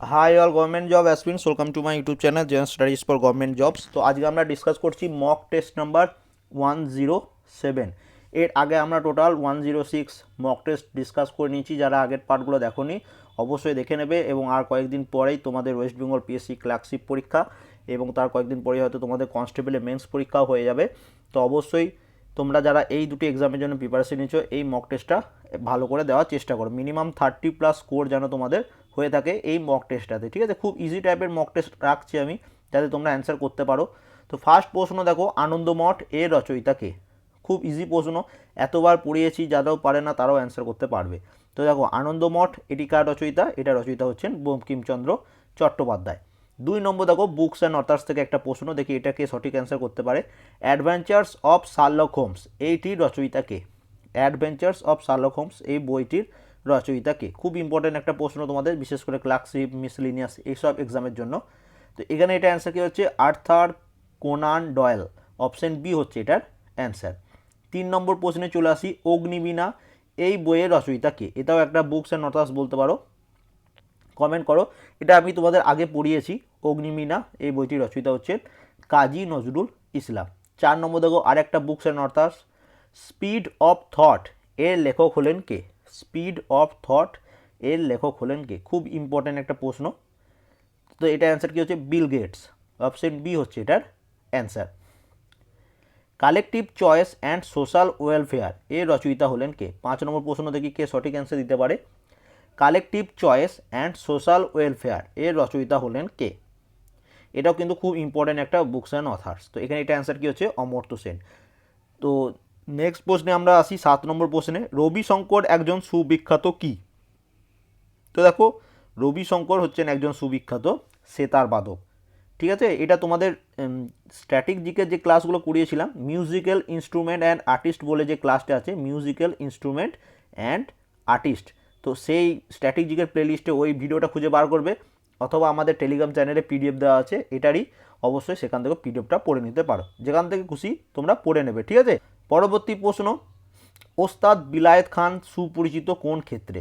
Hi all government job aspirants welcome to my YouTube channel zen studies for government jobs তো আজকে আমরা discuss করছি mock test number one zero seven এর আগে আমরা total one zero six mock test discuss করে নিয়েছি, যারা আগের পার্টগুলো দেখোনি, অবশ্যই দেখে নেবে এবং আর কয়েকদিন পরেই তোমাদের ওয়েস্ট বেঙ্গল পিএসসি ক্লার্কশিপ পরীক্ষা এবং তার কয়েকদিন পরেই হয়তো তোমাদের কনস্টেবলের মেন্স পরীক্ষাও হয়ে যাবে। তো অবশ্যই তোমরা যারা এই দুটি এক্সামের জন্য প্রিপারেশন নিচ্ছ এই মক টেস্টটা ভালো করে দেওয়ার চেষ্টা করো। মিনিমাম থার্টি প্লাস স্কোর যেন তোমাদের হয়ে থাকে এই মক টেস্টটাতে ঠিক আছে? খুব ইজি টাইপের মক টেস্ট রাখছি আমি, যাতে তোমরা অ্যান্সার করতে পারো। তো ফার্স্ট প্রশ্ন দেখো আনন্দমঠ এর রচয়িতা কে? খুব ইজি প্রশ্ন। এতবার পড়িয়েছি, যারাও পারে না, তারাও অ্যান্সার করতে পারবে। তো দেখো আনন্দমঠ এটি কার রচয়িতা? এটা রচয়িতা হচ্ছেন বঙ্কিমচন্দ্র চট্টোপাধ্যায়। দুই নম্বর দেখো বুকস অ্যান্ড অথার্স থেকে একটা প্রশ্ন, দেখি এটাকে সঠিক অ্যান্সার করতে পারে। অ্যাডভেঞ্চার্স অফ শার্লক হোমস এইটির রচয়িতা কে? অ্যাডভেঞ্চার্স অফ শার্লক হোমস এই বইটির রচয়িতা কে খুব ইম্পর্টেন্ট একটা প্রশ্ন তোমাদের, বিশেষ করে ক্লার্কশিপ, মিসলিনিয়াস এইসব এক্সামের জন্য। তো এখানে এটা অ্যান্সার কী হচ্ছে? Arthur Conan Doyle option B হচ্ছে এটার অ্যান্সার তিন নম্বর প্রশ্নে চলে আসি, অগ্নিবীণা, এই বইয়ের রচয়িতা কে এটাও একটা বুকস অ্যান্ড নটাস বলতে পারো। কমেন্ট করো। এটা আমি তোমাদের আগে পড়িয়েছি অগ্নিমীনা এই বইটির রচয়িতা হচ্ছেন কাজী নজরুল ইসলাম। চার নম্বর দেখো, আরেকটা বুকস অ্যান্ড অর্থাৎ স্পিড অফ থট এর লেখক হলেন কে? স্পিড অফ থট এর লেখক হলেন কে? খুব ইম্পর্ট্যান্ট একটা প্রশ্ন। তো এটা অ্যান্সার কী হচ্ছে? Bill Gates. অপশন বি হচ্ছে এটার answer collective choice and social welfare এর রচয়িতা হলেন কে? পাঁচ নম্বর প্রশ্ন দেখি কে সঠিক অ্যান্সার দিতে পারে। Collective choice and social welfare এর রচয়িতা হলেন কে? এটাও কিন্তু খুব ইম্পর্ট্যান্ট একটা বুকস অ্যান্ড অথার্স তো এখানে এটা অ্যান্সার কী হচ্ছে? অমর্ত্য সেন। তো নেক্সট প্রশ্নে আমরা আসি সাত নম্বর প্রশ্নে রবি শঙ্কর একজন সুবিখ্যাত কি? তো দেখো রবি শঙ্কর হচ্ছেন একজন সুবিখ্যাত সেতার বাদক। ঠিক আছে? এটা তোমাদের স্ট্যাটিক জিকের যে ক্লাসগুলো করিয়েছিলাম মিউজিক্যাল ইনস্ট্রুমেন্ট অ্যান্ড আর্টিস্ট বলে যে ক্লাসটা আছে মিউজিক্যাল ইনস্ট্রুমেন্ট অ্যান্ড আর্টিস্ট তো সেই স্ট্যাটিক জিকের প্লেলিস্টে ওই ভিডিওটা খুঁজে বার করবে, অথবা আমাদের টেলিগ্রাম চ্যানেলে পিডিএফ দেওয়া আছে, এটারই অবশ্যই সেখান থেকে পিডিএফটা পড়ে নিতে পারো। যেখান থেকে খুশি তোমরা পড়ে নেবে, ঠিক আছে? পরবর্তী প্রশ্ন, ওস্তাদ বিলায়েত খান সুপরিচিত কোন ক্ষেত্রে?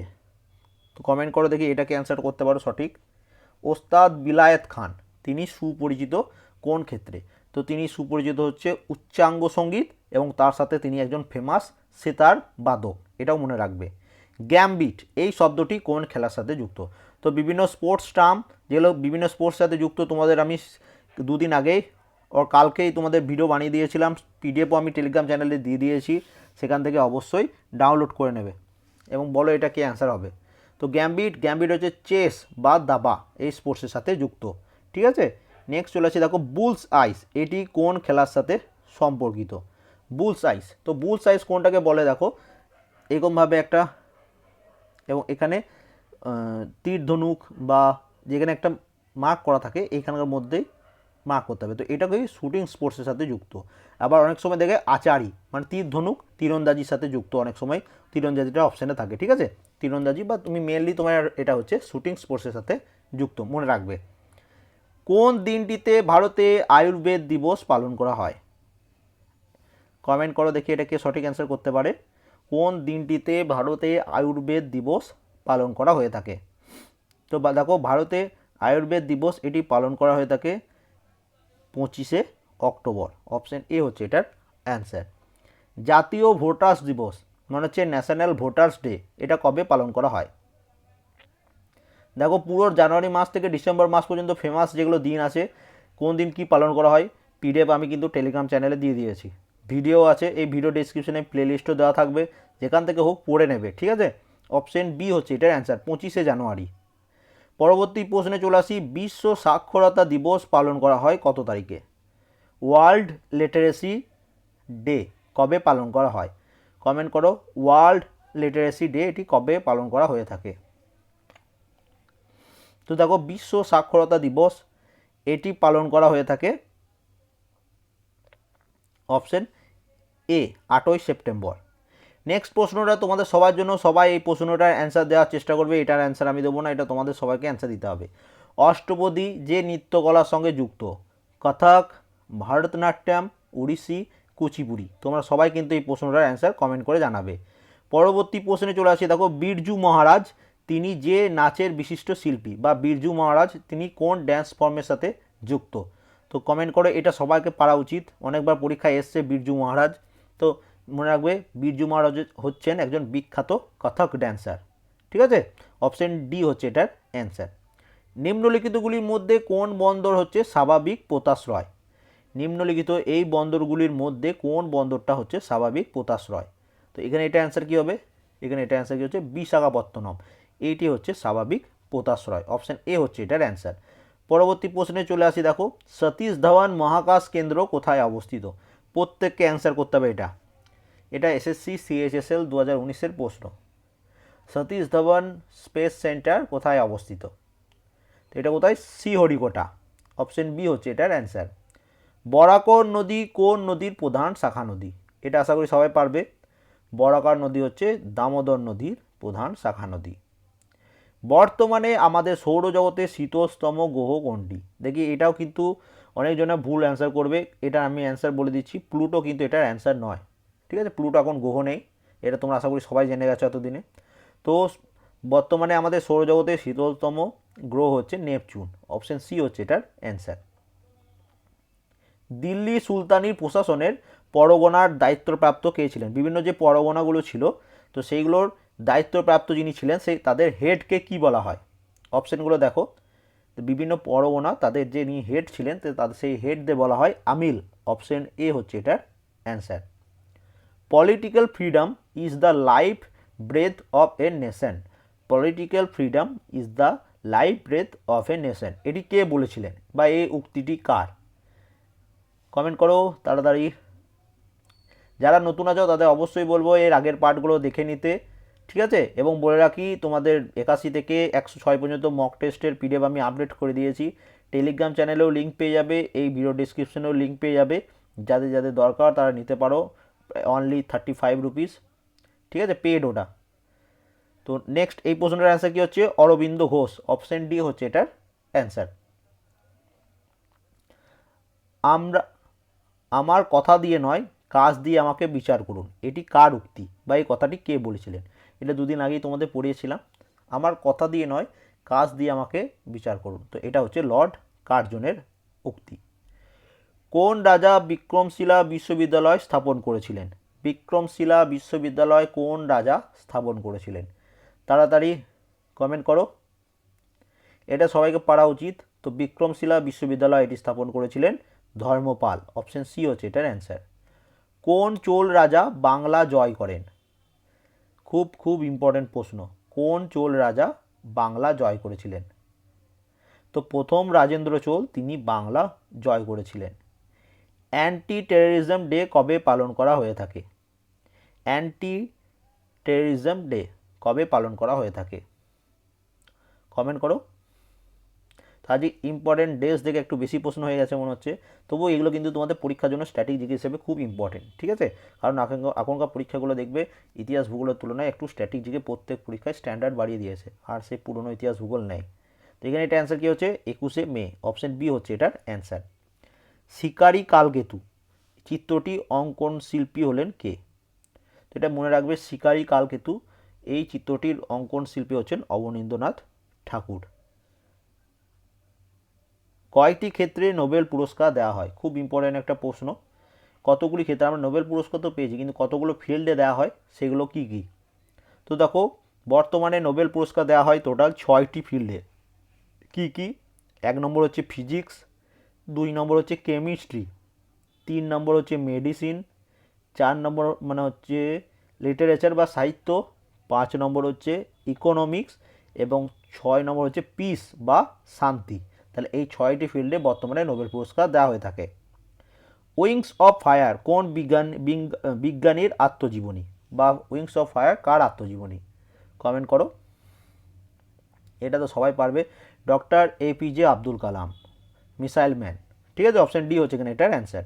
তো কমেন্ট করে দেখি, এটাকে অ্যান্সার করতে পারো সঠিক। ওস্তাদ বিলায়েত খান, তিনি সুপরিচিত কোন ক্ষেত্রে? তো তিনি সুপরিচিত হচ্ছে উচ্চাঙ্গ সংগীত এবং তার সাথে তিনি একজন ফেমাস সেতার বাদক, এটাও মনে রাখবে। গ্যামবিট এই শব্দটি কোন খেলার সাথে যুক্ত? তো বিভিন্ন স্পোর্টস টার্ম যেগুলো বিভিন্ন স্পোর্টস সাথে যুক্ত, তোমাদের আমি দুদিন আগেই ওর কালকেই তোমাদের ভিডিও বানিয়ে দিয়েছিলাম পিডিএফও আমি টেলিগ্রাম চ্যানেলে দিয়ে দিয়েছি, সেখান থেকে অবশ্যই ডাউনলোড করে নেবে। এবং বলো এটা কি অ্যান্সার হবে। তো গ্যাম্বিট গ্যাম্বিট হচ্ছে চেস বা দাবা, এই স্পোর্টসের সাথে যুক্ত। ঠিক আছে? নেক্সট চলে আসছে দেখো বুলস আইস এটি কোন খেলার সাথে সম্পর্কিত? বুলস আইস তো বুলস আইস কোনটাকে বলে দেখো? এরকমভাবে একটা, এবং এখানে তীর ধনুক বা যেখানে একটা মার্ক করা থাকে এইখানকার মধ্যেই মার্ক করতে হবে। তো এটাকেই শুটিং স্পোর্টসের সাথে যুক্ত। আবার অনেক সময় দেখে আচারি মানে তীর ধনুক তীরন্দাজির সাথে যুক্ত অনেক সময়। তীরন্দাজিটা অপশানে থাকে, ঠিক আছে? তীরন্দাজি বা তুমি মেনলি তোমার এটা হচ্ছে শুটিং স্পোর্টসের সাথে যুক্ত, মনে রাখবে। কোন দিনটিতে ভারতে আয়ুর্বেদ দিবস পালন করা হয়? কমেন্ট করো, দেখি এটাকে সঠিক অ্যান্সার করতে পারে। কোন দিনটিতে ভারতে আয়ুর্বেদ দিবস পালন করা হয়ে থাকে? তো দেখো, ভারতে আয়ুর্বেদ দিবস এটি পালন করা হয়ে থাকে পঁচিশে অক্টোবর। অপশান এ হচ্ছে এটার অ্যান্সার। জাতীয় ভোটার্স দিবস মানে হচ্ছে ন্যাশনাল ভোটার্স ডে, এটা কবে পালন করা হয়? দেখো, পুরো জানুয়ারি মাস থেকে ডিসেম্বর মাস পর্যন্ত ফেমাস যেগুলো দিন আছে, কোন দিন কি পালন করা হয় পিডিএফ আমি কিন্তু টেলিগ্রাম চ্যানেলে দিয়ে দিয়েছি। ভিডিও আছে, এই ভিডিও ডিসক্রিপশনে প্লেলিস্টও দেওয়া থাকবে, যেখান থেকে হোক পড়ে নেবে, ঠিক আছে? অপশন বি হচ্ছে এটার অ্যান্সার, পঁচিশে জানুয়ারি। পরবর্তী প্রশ্নে চলে আসি, বিশ্ব সাক্ষরতা দিবস পালন করা হয় কত তারিখে? ওয়ার্ল্ড লিটারেসি ডে কবে পালন করা হয়? কমেন্ট করো, ওয়ার্ল্ড লিটারেসি ডে এটি কবে পালন করা হয়ে থাকে? তো দেখো, বিশ্ব সাক্ষরতা দিবস এটি পালন করা হয়ে থাকে অপশন এ, আটই সেপ্টেম্বর। নেক্সট প্রশ্নটা তোমাদের সবার জন্য, সবাই এই প্রশ্নটার অ্যান্সার দেওয়ার চেষ্টা করবে, এটার অ্যান্সার আমি দেবো না, এটা তোমাদের সবাইকে অ্যান্সার দিতে হবে। অষ্টপদী যে নৃত্যকলার সঙ্গে যুক্ত, কথক, ভারতনাট্যম, উড়িষ্যি, কুচিপুড়ি, তোমরা সবাই কিন্তু এই প্রশ্নটার অ্যান্সার কমেন্ট করে জানাবে। পরবর্তী প্রশ্নে চলে আসি, দেখো বিরজু মহারাজ, তিনি যে নাচের বিশিষ্ট শিল্পী, বা বিরজু মহারাজ, তিনি কোন ড্যান্স ফর্মের সাথে যুক্ত? তো কমেন্ট করে, এটা সবাইকে পারা উচিত, অনেকবার পরীক্ষায় এসছে বিরজু মহারাজ। তো মনে রাখবে, বিরজু মহারাজ হচ্ছেন একজন বিখ্যাত কথক ড্যান্সার ঠিক আছে? অপশন ডি হচ্ছে এটার অ্যান্সার নিম্নলিখিতগুলির মধ্যে কোন বন্দর হচ্ছে স্বাভাবিক পোতাশ্রয়? নিম্নলিখিত এই বন্দরগুলির মধ্যে কোন বন্দরটা হচ্ছে স্বাভাবিক পোতাশ্রয়? তো এখানে এটা অ্যান্সার কী হবে? এখানে এটা অ্যান্সার কী হচ্ছে? বিশাখাপত্তনম। এইটি হচ্ছে স্বাভাবিক পোতাশ্রয়। অপশান এ হচ্ছে এটার অ্যান্সার পরবর্তী প্রশ্নে চলে আসি, দেখো। সতীশ ধাওয়ান মহাকাশ কেন্দ্র কোথায় অবস্থিত? প্রত্যেককে অ্যান্সার করতে হবে এটা। এটা এসএসসি সিএইচএসএল দু হাজার উনিশের প্রশ্ন। সতীশ ধবন স্পেস সেন্টার কোথায় অবস্থিত? তো এটা কোথায়? শ্রীহরিকোটা অপশন বি হচ্ছে এটার অ্যান্সার। বরাকর নদী কোন নদীর প্রধান শাখা নদী? এটা আশা করি সবাই পারবে। বরাকর নদী হচ্ছে দামোদর নদীর প্রধান শাখা নদী। বর্তমানে আমাদের সৌরজগতে শীতস্তম গ্রহ কোনটি? দেখি, এটাও কিন্তু অনেকজনে ভুল অ্যান্সার করবে। এটা আমি অ্যান্সার বলে দিচ্ছি। প্লুটো কিন্তু এটার অ্যান্সার নয়। ঠিক আছে? প্লুটো এখন গ্রহ নেই। এটা তোমরা আশা করি সবাই জেনে গেছো এতদিনে। তো বর্তমানে আমাদের সৌরজগতের শীতলতম গ্রহ হচ্ছে নেপচুন। অপশন সি হচ্ছে এটার অ্যান্সার। দিল্লি সুলতানির প্রশাসনের পরগনার দায়িত্বপ্রাপ্ত কে ছিলেন? বিভিন্ন যে পরগনাগুলো ছিল, তো সেইগুলোর দায়িত্বপ্রাপ্ত যিনি ছিলেন, সেই তাদের হেডকে কি বলা হয়? অপশানগুলো দেখো। বিভিন্ন পরগনা তাদের যিনি হেড ছিলেন তাদের সেই হেডদের বলা হয় আমিল। অপশন এ হচ্ছে এটার answer. Political freedom is the life breath of a nation political freedom is the life breath of a nation এটি কে বলেছিলেন বা এই উক্তিটি কার? কমেন্ট করো তাড়াতাড়ি। যারা নতুন আছো তাদের অবশ্যই বলব এর আগের পার্টগুলো দেখে নিতে, ঠিক আছে? এবং বলে রাখি, তোমাদের একাশি থেকে একশো ছয় পর্যন্ত মক টেস্টের পিডিএফ আমি আপডেট করে দিয়েছি। টেলিগ্রাম চ্যানেলেও লিঙ্ক পেয়ে যাবে, এই ভিডিও ডিসক্রিপশনেও লিঙ্ক পেয়ে যাবে। যাদের যাদের দরকার তারা নিতে পারো। অনলি থার্টি ফাইভ রুপিস ঠিক আছে পেড ওটা। তো নেক্সট এই প্রশ্নটার অ্যান্সার কী হচ্ছে? অরবিন্দ ঘোষ অপশন ডি হচ্ছে এটার অ্যান্সার আমরা, আমার কথা দিয়ে নয়, কাজ দিয়ে আমাকে বিচার করুন। এটি কার উক্তি? বা এই কথাটি কে বলেছিলেন? এটা দুদিন আগেই তোমাদের পড়িয়েছিলাম। আমার কথা দিয়ে নয়, কাজ দিয়ে আমাকে বিচার করুন। তো এটা হচ্ছে লর্ড কার্জনের উক্তি। কোন রাজা বিক্রমশিলা বিশ্ববিদ্যালয় স্থাপন করেছিলেন? বিক্রমশিলা বিশ্ববিদ্যালয় কোন রাজা স্থাপন করেছিলেন? তাড়াতাড়ি কমেন্ট করো। এটা সবাইকে পারা উচিত। তো বিক্রমশিলা বিশ্ববিদ্যালয় এটি স্থাপন করেছিলেন ধর্মপাল। অপশন সি হচ্ছে এটার অ্যান্সার কোন চোল রাজা বাংলা জয় করেন? খুব খুব ইম্পর্ট্যান্ট প্রশ্ন। কোন চোল রাজা বাংলা জয় করেছিলেন? তো প্রথম রাজেন্দ্র চোল, তিনি বাংলা জয় করেছিলেন। অ্যান্টি টেররিজম ডে কবে পালন করা হয়ে থাকে? অ্যান্টি টেররিজম ডে কবে পালন করা হয়ে থাকে? কমেন্ট করো। আজকে ইম্পর্টেন্ট ডেস দেখে একটু বেশি প্রশ্ন হয়ে গেছে মনে হচ্ছে। তবুও এগুলো কিন্তু তোমাদের পরীক্ষার জন্য স্ট্র্যাটেজিক হিসেবে খুব ইম্পর্টেন্ট ঠিক আছে? কারণ এখনকার পরীক্ষাগুলো দেখবে ইতিহাস ভূগোলের তুলনায় একটু স্ট্র্যাটেজিকে প্রত্যেক পরীক্ষায় স্ট্যান্ডার্ড বাড়িয়ে দিয়েছে, আর সেই পুরনো ইতিহাস ভূগোল নেই। তো এখানে এটা অ্যান্সার কী হচ্ছে? একুশে মে অপশন বি হচ্ছে এটার অ্যান্সার শিকারি কালকেতু। চিত্রটি অঙ্কন শিল্পী হলেন কে? এটা মনে রাখবে শিকারি কালকেতু। এই চিত্রটির অঙ্কন শিল্পী হচ্ছেন অবনীন্দ্রনাথ ঠাকুর। কয়েকটি ক্ষেত্রে নোবেল পুরস্কার দেওয়া হয়। খুব ইম্পর্ট্যান্ট একটা প্রশ্ন। কতগুলি ক্ষেত্রে আমরা নোবেল পুরস্কার তো পেয়েছি, কিন্তু কতগুলো ফিল্ডে দেওয়া হয়, সেগুলো কি কি? তো দেখো, বর্তমানে নোবেল পুরস্কার দেওয়া হয় টোটাল ছয়টি ফিল্ডে। কি কি? এক নম্বর হচ্ছে ফিজিক্স দুই নম্বর হচ্ছে কেমিস্ট্রি তিন নম্বর হচ্ছে মেডিসিন চার নম্বর মানে হচ্ছে লিটারেচার বা সাহিত্য, পাঁচ নম্বর হচ্ছে ইকোনমিক্স এবং ছয় নম্বর হচ্ছে পিস বা শান্তি। তাহলে এই ছয়টি ফিল্ডে বর্তমানে নোবেল পুরস্কার দেওয়া হয়ে থাকে। উইংস অফ ফায়ার, কোন বিজ্ঞান বিজ্ঞ- বিজ্ঞানীর আত্মজীবনী বা উইংস অফ ফায়ার কার আত্মজীবনী? কমেন্ট করো। এটা তো সবাই পারবে। Doctor APJ Abdul Kalam. Missile man. ঠিক আছে? অপশান ডি হচ্ছে এখানে এটার অ্যান্সার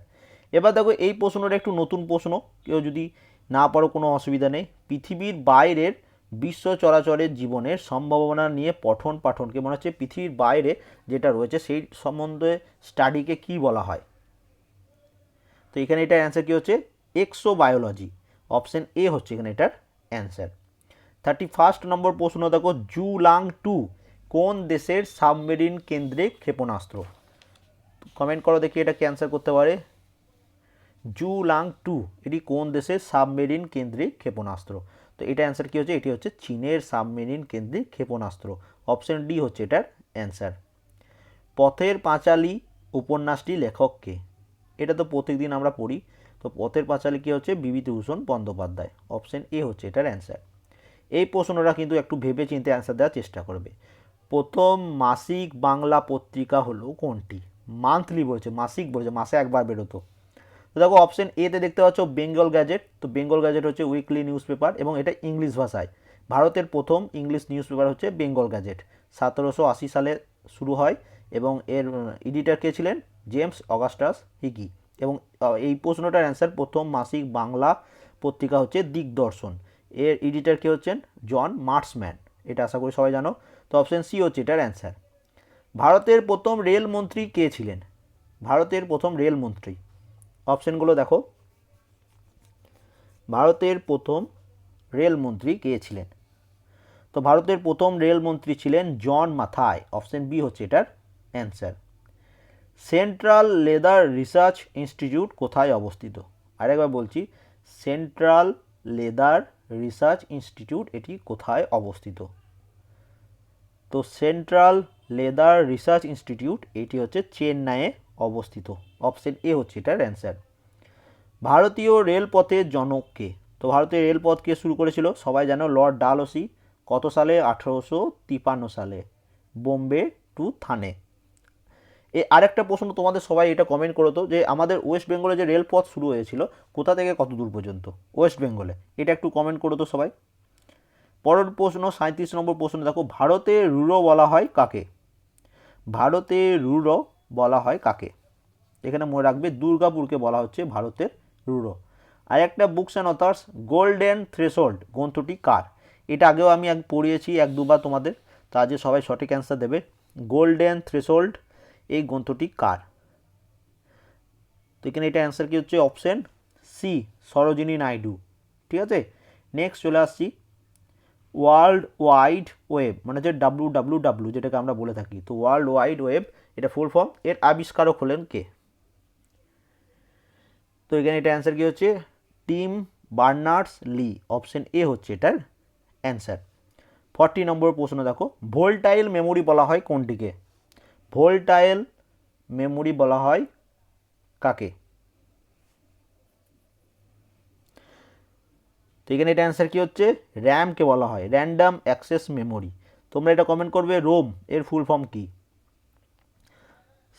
এবার দেখো, এই প্রশ্নটা একটু নতুন প্রশ্ন। কেউ যদি না পারো, কোনো অসুবিধা নেই। পৃথিবীর বাইরের বিশ্ব চরাচরের জীবনের সম্ভাবনা নিয়ে পঠন পাঠনকে মনে হচ্ছে পৃথিবীর বাইরে যেটা রয়েছে, সেই সম্বন্ধে স্টাডিকে কি বলা হয়? তো এখানে এটার অ্যান্সার কী হচ্ছে? এক্সো বায়োলজি অপশান এ হচ্ছে এখানে এটার অ্যান্সার থার্টি ফার্স্ট নম্বর প্রশ্ন দেখো জুলাং টু কোন দেশের সাবমেরিন কেন্দ্রিক ক্ষেপণাস্ত্র? কমেন্ট করো দেখি এটা ক্যান্সার করতে পারে। জুলাং টু এটি কোন দেশের সাবমেরিন কেন্দ্রিক ক্ষেপণাস্ত্র? তো এটা অ্যান্সার কী হচ্ছে? এটি হচ্ছে চীনের সাবমেরিন কেন্দ্রিক ক্ষেপণাস্ত্র। অপশন ডি হচ্ছে এটার অ্যান্সার পথের পাঁচালী উপন্যাসটি লেখককে এটা তো প্রত্যেকদিন আমরা পড়ি। তো পথের পাঁচালী কী হচ্ছে? বিভূতিভূষণ বন্দ্যোপাধ্যায়। অপশন এ হচ্ছে এটার অ্যান্সার এই প্রশ্নটা কিন্তু একটু ভেবে চিন্তে অ্যান্সার দেওয়ার চেষ্টা করবে। প্রথম মাসিক বাংলা পত্রিকা হলো কোনটি? মান্থলি বলছে, মাসিক বলছে, মাসে একবার বেরোতো। তো দেখো অপশন এতে দেখতে পাচ্ছ বেঙ্গল গ্যাজেট তো বেঙ্গল গ্যাজেট হচ্ছে উইকলি নিউজ পেপার এবং এটা ইংলিশ ভাষায়। ভারতের প্রথম ইংলিশ নিউজ পেপার হচ্ছে বেঙ্গল গ্যাজেট সতেরোশো আশি সালে শুরু হয় এবং এর এডিটর কে ছিলেন? জেমস অগাস্টাস হিকি এবং এই প্রশ্নটার অ্যান্সার প্রথম মাসিক বাংলা পত্রিকা হচ্ছে দিগদর্শন। এর এডিটর কে হচ্ছেন জন মার্টসম্যান এটা আশা করি সবাই জানো। তো অপশন সি হচ্ছে এটার অ্যান্সার ভারতের প্রথম রেলমন্ত্রী কে ছিলেন? ভারতের প্রথম রেলমন্ত্রী অপশনগুলো দেখো। ভারতের প্রথম রেলমন্ত্রী কে ছিলেন? তো ভারতের প্রথম রেলমন্ত্রী ছিলেন জন মাথায়। অপশন বি হচ্ছে এটার answer. Central leather research institute কোথায় অবস্থিত? আরেকবার বলছি, সেন্ট্রাল লেদার রিসার্চ ইনস্টিটিউট এটি কোথায় অবস্থিত? তো সেন্ট্রাল লেদার রিসার্চ ইনস্টিটিউট, এটি হচ্ছে চেন্নাইয়ে অবস্থিত। অপশন এ হচ্ছে এটার অ্যান্সার। ভারতীয় রেলপথের জনককে তো ভারতীয় রেলপথকে শুরু করেছিল? সবাই জানো লর্ড ডালহৌসি। কত সালে? আঠেরোশো তিপান্ন সালে। বোম্বে টু থানে। এ আরেকটা প্রশ্ন তোমাদের সবাই এটা কমেন্ট করো তো, যে আমাদের ওয়েস্ট বেঙ্গলে যে রেলপথ শুরু হয়েছিল, কোথা থেকে কত দূর পর্যন্ত? ওয়েস্ট বেঙ্গলে। এটা একটু কমেন্ট করো তো সবাই। পরের প্রশ্ন সাঁত্রিশ নম্বর প্রশ্ন দেখো, ভারতে রুরো বলা হয় কাকে? ভারতে রুরো বলা হয় কাকে? এখানে মনে রাখবে দুর্গাপুরকে বলা হচ্ছে ভারতের রুরো। আর একটা books and authors golden threshold গ্রন্থটি কার? এটা আগেও আমি এক পড়িয়েছি, এক দুবার তোমাদের, তা যে সবাই সঠিক অ্যান্সার দেবে। গোল্ডেন থ্রেশোল্ড এই গ্রন্থটি কার? তো এখানে এটা অ্যান্সার কি হচ্ছে? Option C Sarojini Naidu. ঠিক আছে? নেক্সট চলে আসছি ওয়ার্ল্ড ওয়াইড ওয়েব মানে হচ্ছে ডাব্লু ডাব্লু ডাব্লু যেটাকে আমরা বলে থাকি। তো ওয়ার্ল্ড ওয়াইড ওয়েব এটা ফুল ফর্ম এর আবিষ্কারক হলেন কে? তো এখানে এটা অ্যান্সার কী হচ্ছে? Tim Berners Lee option A হচ্ছে এটার অ্যান্সার ফর্টি নম্বর প্রশ্ন দেখো ভোল্টাইল মেমোরি বলা হয় কোনটিকে? ভোল্টাইল মেমোরি বলা হয় কাকে? তো এখানে এটা অ্যান্সার কি হচ্ছে? র্যামকে বলা হয়। র্যান্ডাম অ্যাক্সেস মেমোরি তোমরা এটা কমেন্ট করবে রোম এর ফুল ফর্ম কি?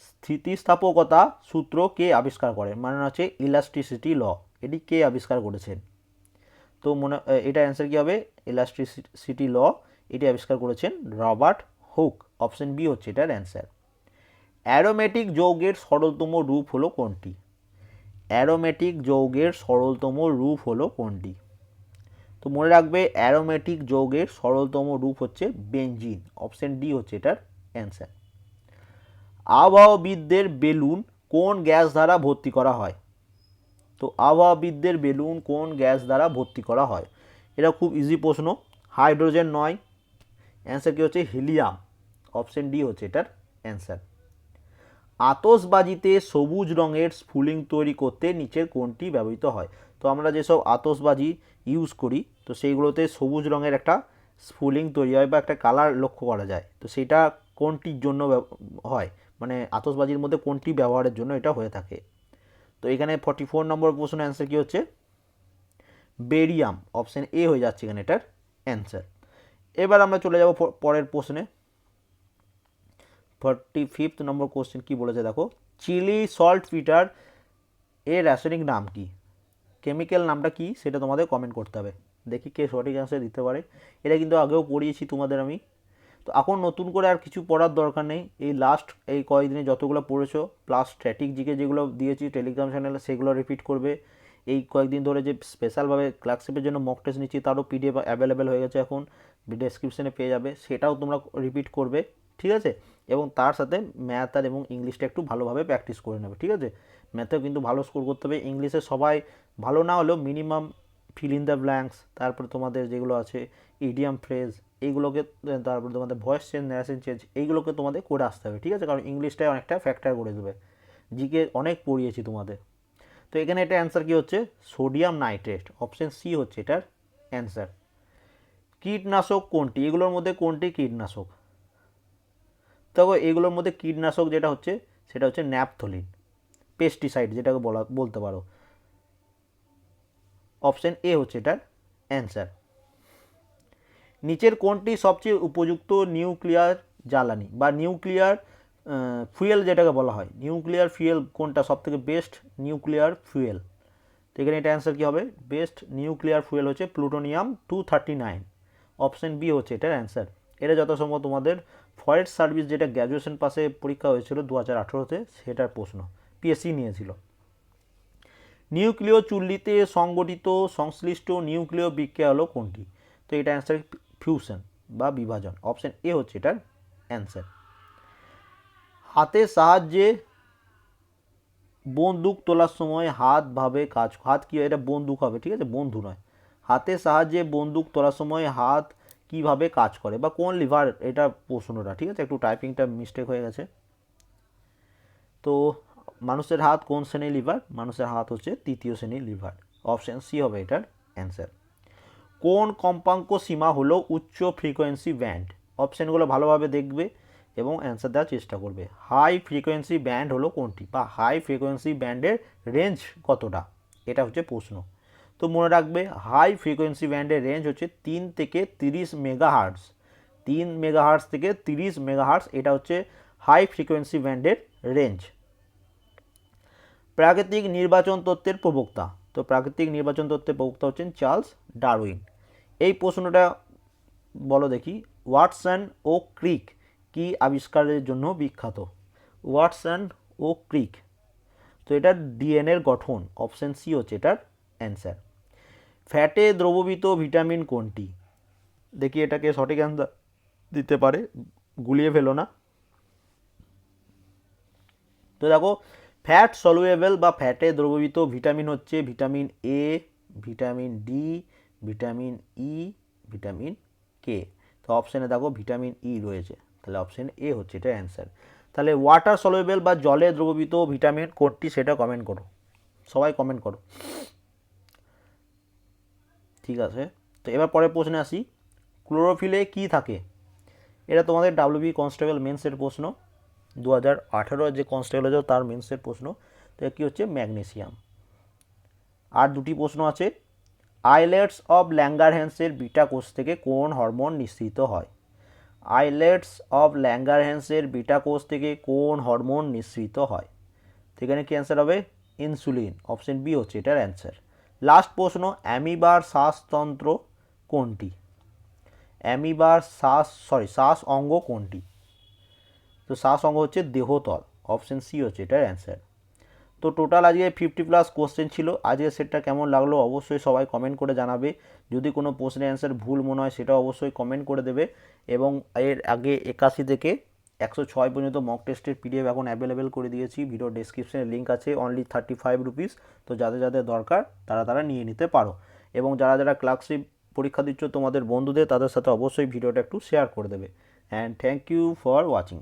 স্থিতিস্থাপকতা সূত্র কে আবিষ্কার করেন মানে হচ্ছে ইলাস্ট্রিসিটি ল এটি কে আবিষ্কার করেছেন? তো মনে এটা অ্যান্সার কী হবে? ইলাস্ট্রিসিটি ল এটি আবিষ্কার করেছেন রবার্ট হুক। অপশন বি হচ্ছে এটার অ্যান্সার অ্যারোমেটিক যৌগের সরলতম রূপ হলো কোনটি? অ্যারোমেটিক যৌগের সরলতম রূপ হলো কোনটি? তো মনে রাখবে অ্যারোমেটিক যৌগের সরলতম রূপ হচ্ছে বেঞ্জিন অপশন ডি হচ্ছে এটার অ্যান্সার আবহাওয়াবিদদের বেলুন কোন গ্যাস দ্বারা ভর্তি করা হয়? তো আবহাওয়াবিদদের বেলুন কোন গ্যাস দ্বারা ভর্তি করা হয়? এটা খুব ইজি প্রশ্ন, হাইড্রোজেন নয়। অ্যান্সার কী হচ্ছে? হিলিয়াম অপশন ডি হচ্ছে এটার অ্যান্সার আতসবাজিতে সবুজ রঙের স্ফুলিং তৈরি করতে নিচের কোনটি ব্যবহৃত হয়। তো আমরা যেসব আতসবাজি ইউজ করি, তো সেইগুলোতে সবুজ রঙের একটা স্ফুলিং তৈরি হয় বা একটা কালার লক্ষ্য করা যায়। তো সেটা কোনটির জন্য হয়? মানে আতসবাজির মধ্যে কোনটি ব্যবহারের জন্য এটা হয়ে থাকে? তো এখানে ফর্টি ফোর নম্বর প্রশ্নের অ্যান্সার কী হচ্ছে? বেরিয়াম অপশান এ হয়ে যাচ্ছে এখানে এটার অ্যান্সার এবার আমরা চলে যাব পরের প্রশ্নে। ফর্টি ফিফথ নম্বর কোশ্চেন কী বলেছে দেখো? চিলি সল্ট ফিটার এর রাসায়নিক নাম কি? কেমিক্যাল নামটা কি সেটা তোমাদের কমেন্ট করতে হবে। দেখি কে সঠিক অ্যান্সার দিতে পারে। এটা কিন্তু আগেও পড়িয়েছি তোমাদের আমি। তো এখন নতুন করে আর কিছু পড়ার দরকার নেই। এই লাস্ট এই কয়েকদিনে যতগুলো পড়েছো প্লাস স্ট্র্যাটিক জিকে যেগুলো দিয়েছি টেলিগ্রাম চ্যানেলে সেগুলো রিপিট করবে। এই কয়েকদিন ধরে যে স্পেশালভাবে ক্লাসশিপের জন্য মক টেস্ট নিচ্ছি, তারও পিডিএফ অ্যাভেলেবেল হয়ে গেছে এখন। ডেসক্রিপশনে পেয়ে যাবে। সেটাও তোমরা রিপিট করবে, ঠিক আছে? এবং তার সাথে ম্যাথ আর এবং ইংলিশটা একটু ভালোভাবে প্র্যাকটিস করে নেবে, ঠিক আছে? ম্যাথেও কিন্তু ভালো স্কোর করতে হবে। ইংলিশে সবাই ভালো না হলেও minimum fill in the blanks তারপরে তোমাদের যেগুলো আছে ইডিয়াম ফ্রেজ এইগুলোকে তারপরে তোমাদের ভয়েস চেঞ্জ ন্যারেশন চেঞ্জ এইগুলোকে তোমাদের করে আসতে হবে, ঠিক আছে? কারণ ইংলিশটাই অনেকটা ফ্যাক্টর করে দেবে। জিকে অনেক পড়িয়েছি তোমাদের। তো এখানে এটা অ্যান্সার কী হচ্ছে? সোডিয়াম নাইট্রেট অপশন সি হচ্ছে এটার অ্যান্সার কীটনাশক কোনটি? এগুলোর মধ্যে কোনটি কীটনাশক? তবে এগুলোর মধ্যে কীটনাশক যেটা হচ্ছে, সেটা হচ্ছে ন্যাপথলিন পেস্টিসাইড যেটাকে বলা, বলতে পারো। অপশন এ হচ্ছে এটার অ্যান্সার। নিচের কোনটি সবচেয়ে উপযুক্ত নিউক্লিয়ার জ্বালানি বা নিউক্লিয়ার ফুয়েল যেটাকে বলা হয়, নিউক্লিয়ার ফুয়েল কোনটা সবথেকে বেস্ট নিউক্লিয়ার ফুয়েল? তো এখানে এটা অ্যান্সার কী হবে? বেস্ট নিউক্লিয়ার ফুয়েল হচ্ছে plutonium two thirty nine. Option B হচ্ছে এটার অ্যান্সার। এটা যত সম্ভব তোমাদের ফরেস্ট সার্ভিস যেটা গ্র্যাজুয়েশন পাশে পরীক্ষা হয়েছিল দু হাজার আঠেরোতে, সেটার প্রশ্ন, পিএসসি নিয়েছিল। নিউক্লিয় চুল্লিতে সংগঠিত সংশ্লিষ্ট নিউক্লিয় বিক্রিয়া হলো কোনটি? তো এটা অ্যান্সার ফিউশন বা বিভাজন। অপশন এ হচ্ছে এটার অ্যান্সার হাতের সাহায্যে বন্দুক তোলার সময় হাত ভাবে কাজ, হাত কী এটা বন্দুক হবে, ঠিক আছে? বন্ধু নয়। হাতের সাহায্যে বন্দুক তোলার সময় হাত কীভাবে কাজ করে বা কোন লিভার? এটা প্রশ্নটা, ঠিক আছে? একটু টাইপিংটা মিস্টেক হয়ে গেছে। তো মানুষের হাত কোন শ্রেণির লিভার? মানুষের হাত হচ্ছে তৃতীয় শ্রেণির লিভার। অপশান সি হবে এটার অ্যান্সার কোন কম্পাঙ্ক সীমা হলো উচ্চ ফ্রিকোয়েন্সি ব্যান্ড অপশানগুলো ভালোভাবে দেখবে এবং অ্যান্সার দেওয়ার চেষ্টা করবে। হাই ফ্রিকোয়েন্সি ব্যান্ড হলো কোনটি? বা হাই ফ্রিকোয়েন্সি ব্যান্ডের রেঞ্জ কতটা? এটা হচ্ছে প্রশ্ন। তো মনে রাখবে হাই ফ্রিকোয়েন্সি ব্যান্ডের রেঞ্জ হচ্ছে তিন থেকে তিরিশ মেগা হার্টস তিন মেগা হার্টস থেকে তিরিশ মেগা হার্টস এটা হচ্ছে হাই ফ্রিকোয়েন্সি ব্যান্ডের রেঞ্জ প্রাকৃতিক নির্বাচন তত্ত্বের প্রবক্তা। তো প্রাকৃতিক নির্বাচন তত্ত্বের প্রবক্তা হচ্ছেন চার্লস ডারউইন। এই প্রশ্নটা বলো দেখি ওয়াটসন ও ক্রিক কি আবিষ্কারের জন্য বিখ্যাত? ওয়াটসন ও ক্রিক। তো এটার ডিএনএর গঠন, অপশন সি হচ্ছে এটার অ্যান্সার। ফ্যাটে দ্রবীভূত ভিটামিন কোনটি? দেখি এটাকে সঠিক অ্যান্সার দিতে পারে, গুলিয়ে ফেলো না। তো দেখো ফ্যাট সলুয়েবল বা ফ্যাটে দ্রবীভূত ভিটামিন হচ্ছে vitamin A vitamin D vitamin E vitamin K তো অপশানে দেখো ভিটামিন ই রয়েছে। তাহলে অপশান এ হচ্ছে এটা অ্যান্সার তাহলে ওয়াটার সলুয়েবল বা জলে দ্রবীভূত ভিটামিন কোনটি সেটা কমেন্ট করো। সবাই কমেন্ট করো। ঠিক আছে? তো এবার পরের প্রশ্নে আসি। ক্লোরোফিলে কি থাকে? এটা তোমাদের ডাব্লিউবি কনস্টেবল মেন্সের প্রশ্ন। দু হাজার আঠেরো যে কনস্টেবল তার মেন্সের প্রশ্ন। তো কী হচ্ছে? ম্যাগনেসিয়াম। আর দুটি প্রশ্ন আছে। আইলেটস অফ ল্যাঙ্গারহ্যান্সের বিটা কোষ থেকে কোন হরমোন নিঃসৃত হয়? আইলেটস অফ ল্যাঙ্গারহ্যান্সের বিটা কোষ থেকে কোন হরমোন নিঃসৃত হয়? সেখানে কি অ্যান্সার হবে? ইনসুলিন। অপশন বি হচ্ছে এটার অ্যান্সার লাস্ট প্রশ্ন, অ্যামিবার শ্বাসতন্ত্র কোনটি? অ্যামিবার শ্বাস সরি শ্বাস অঙ্গ কোনটি? তো শ্বাস অঙ্গ হচ্ছে দেহতল অপশন সি হচ্ছে এটার অ্যান্সার তো টোটাল আজকে ফিফটি প্লাস কোশ্চেন ছিল আজকের সেটটা কেমন লাগল অবশ্যই সবাই কমেন্ট করে জানাবে। যদি কোনো প্রশ্নের অ্যান্সার ভুল মনে হয় সেটা অবশ্যই কমেন্ট করে দেবে এবং এর আগে একাশি থেকে একশো ছয় পর্যন্ত মক টেস্টের পিডিএফ এখন অ্যাভেলেবেল করে দিয়েছি। ভিডিও ডেসক্রিপশনে লিঙ্ক আছে অনলি থার্টি ফাইভ রুপিস তো যাদের যাদের দরকার তারা তারা নিয়ে নিতে পারো। এবং যারা যারা ক্লার্কশিপ পরীক্ষা দিচ্ছ তোমাদের বন্ধুদের, তাদের সাথে অবশ্যই ভিডিওটা একটু শেয়ার করে দেবে। And thank you for watching